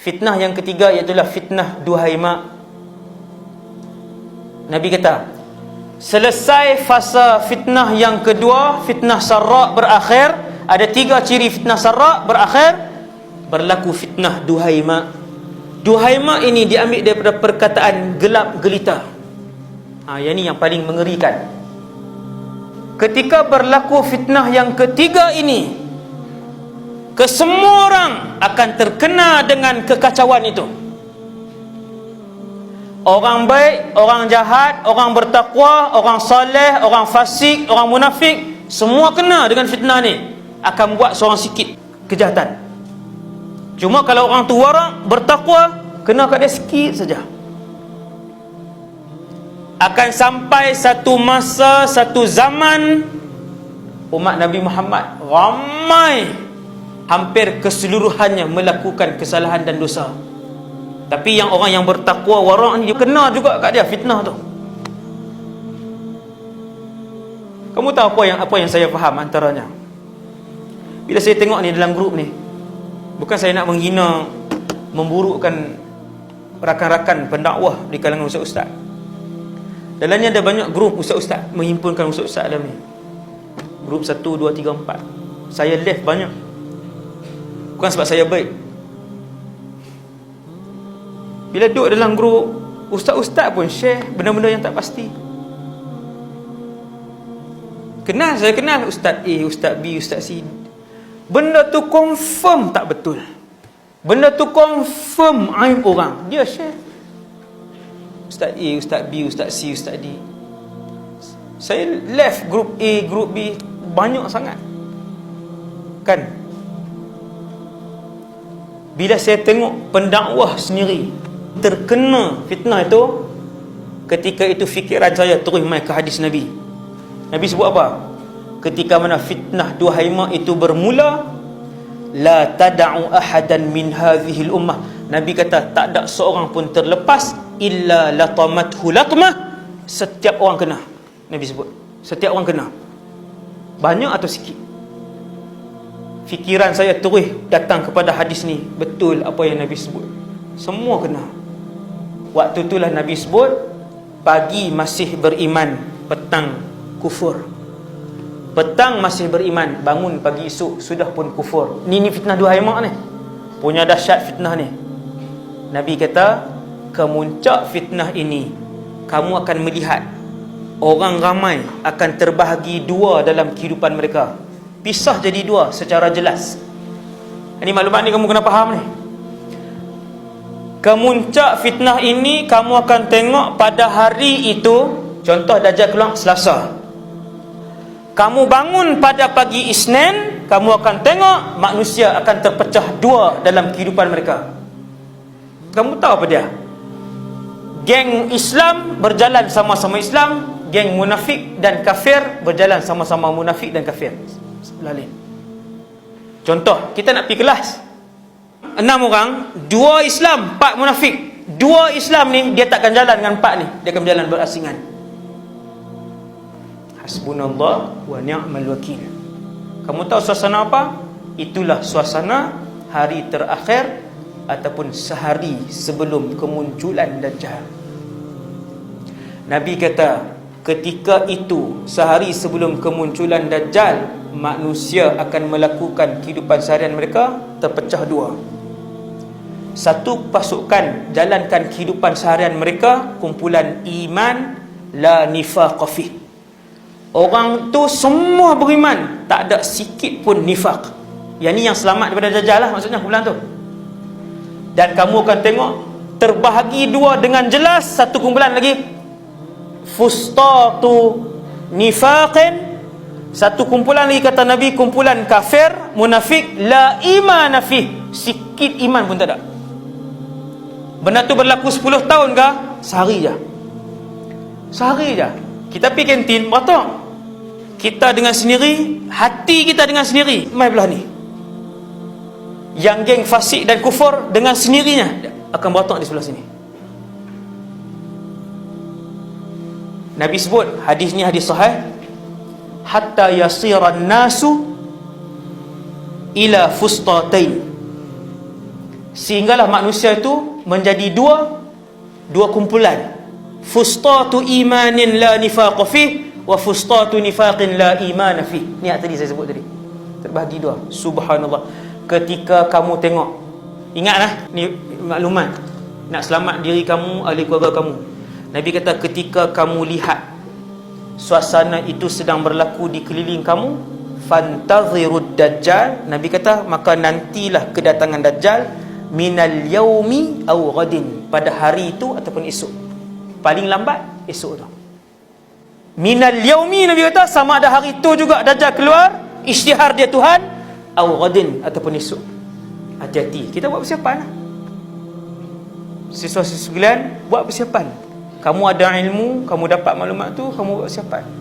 Fitnah yang ketiga iaitu fitnah Duhaima. Nabi kata, selesai fasa fitnah yang kedua, fitnah sarra berakhir, ada tiga ciri fitnah sarra berakhir, berlaku fitnah Duhaima. Duhaima ini diambil daripada perkataan gelap gelita. Ha, yang ini yang paling mengerikan. Ketika berlaku fitnah yang ketiga ini, kesemua orang akan terkena dengan kekacauan itu. Orang baik, orang jahat, orang bertakwa, orang saleh, orang fasik, orang munafik, semua kena dengan fitnah ni. Akan buat seorang sikit kejahatan. Cuma kalau orang tu warak, bertakwa, kena kat dia sikit saja. Akan sampai satu masa, satu zaman umat Nabi Muhammad ramai hampir keseluruhannya melakukan kesalahan dan dosa. Tapi yang orang yang bertakwa warak ni kena juga kat dia fitnah tu. Kamu tahu apa yang apa yang saya faham antaranya? Bila saya tengok ni dalam grup ni, bukan saya nak menghina memburukkan rakan-rakan pendakwah di kalangan ustaz-ustaz. Dalamnya ada banyak grup ustaz-ustaz menghimpunkan ustaz-ustaz dalam ni. Grup 1 2 3 4. Saya left banyak. Bukan sebab saya baik. Bila duduk dalam grup, ustaz-ustaz pun share benda-benda yang tak pasti. Kenal saya kenal ustaz A, ustaz B, ustaz C. Benda tu confirm tak betul. Benda tu confirm aib orang. Dia share. Ustaz A, Ustaz B, Ustaz C, Ustaz D. Saya left group A, group B banyak sangat. Kan? Bila saya tengok pendakwah sendiri terkena fitnah itu, ketika itu fikiran saya terus mai ke hadis Nabi. Nabi sebut apa? Ketika mana fitnah dua haimah itu bermula, la tad'u ahadan min hadhihi ummah. Nabi kata tak ada seorang pun terlepas illa latamathu latmah setiap orang kena Nabi sebut. Setiap orang kena. Banyak atau sikit fikiran saya terus datang kepada hadis ni. Betul apa yang Nabi sebut. Semua kena. Waktu itulah Nabi sebut pagi masih beriman petang kufur. Petang masih beriman bangun pagi esok sudah pun kufur. Ni ni fitnah dua haimak ni. Punya dahsyat fitnah ni. Nabi kata kemuncak fitnah ini kamu akan melihat orang ramai akan terbahagi dua dalam kehidupan mereka pisah jadi dua secara jelas ini maklumat ni kamu kena faham ni kemuncak fitnah ini kamu akan tengok pada hari itu contoh Dajjal keluar selasa kamu bangun pada pagi Isnin kamu akan tengok manusia akan terpecah dua dalam kehidupan mereka kamu tahu apa dia? Geng Islam berjalan sama-sama Islam, geng munafik dan kafir berjalan sama-sama munafik dan kafir. Lain. Contoh, kita nak pergi kelas. Enam orang, dua Islam, empat munafik. Dua Islam ni dia takkan jalan dengan empat ni, dia akan berjalan berasingan. Hasbunallah wa ni'mal wakil. Kamu tahu suasana apa? Itulah suasana hari terakhir ataupun sehari sebelum kemunculan Dajjal. Nabi kata, ketika itu sehari sebelum kemunculan Dajjal, manusia akan melakukan kehidupan seharian mereka terpecah dua. Satu pasukan jalankan kehidupan seharian mereka kumpulan iman la nifaq fi. Orang tu semua beriman, tak ada sikit pun nifaq. Yang ni yang selamat daripada Dajjal lah maksudnya kumpulan tu dan kamu akan tengok terbahagi dua dengan jelas satu kumpulan lagi fustatu nifaqin. Satu kumpulan lagi kata Nabi kumpulan kafir munafik la iman fi sikit iman pun tak ada. Benda tu berlaku 10 tahun ke sehari je. Sehari je. Kita pergi kantin berapa kita dengan sendiri hati kita dengan sendiri. Mai belah ni. Yang geng fasik dan kufur dengan sendirinya. Akan botol di sebelah sini. Nabi sebut hadis ni hadis sahih. Hatta yasiran nasu ila fustatain. Sehinggalah manusia itu menjadi dua dua kumpulan. Fustatu imanin la nifaqa fih wa fustatu nifaqin la iman fih ni ayat tadi saya sebut tadi. Terbahagi dua. Subhanallah. Ketika kamu tengok ingatlah ni maklumat. Nak selamat diri kamu ahli keluarga kamu nabi kata ketika kamu lihat suasana itu sedang berlaku di keliling kamu fantazirud dajjal. Nabi kata maka nantilah kedatangan dajjal minal yaumi au ghadin pada hari itu ataupun esok. Paling lambat esok tu. Minal yaumi nabi kata sama ada hari itu juga dajjal keluar isytihar dia Tuhan au ghadin ataupun esok. Hati-hati. Kita buat persiapan lah. siswa-siswa buat persiapan kamu ada ilmu kamu dapat maklumat tu kamu persiapan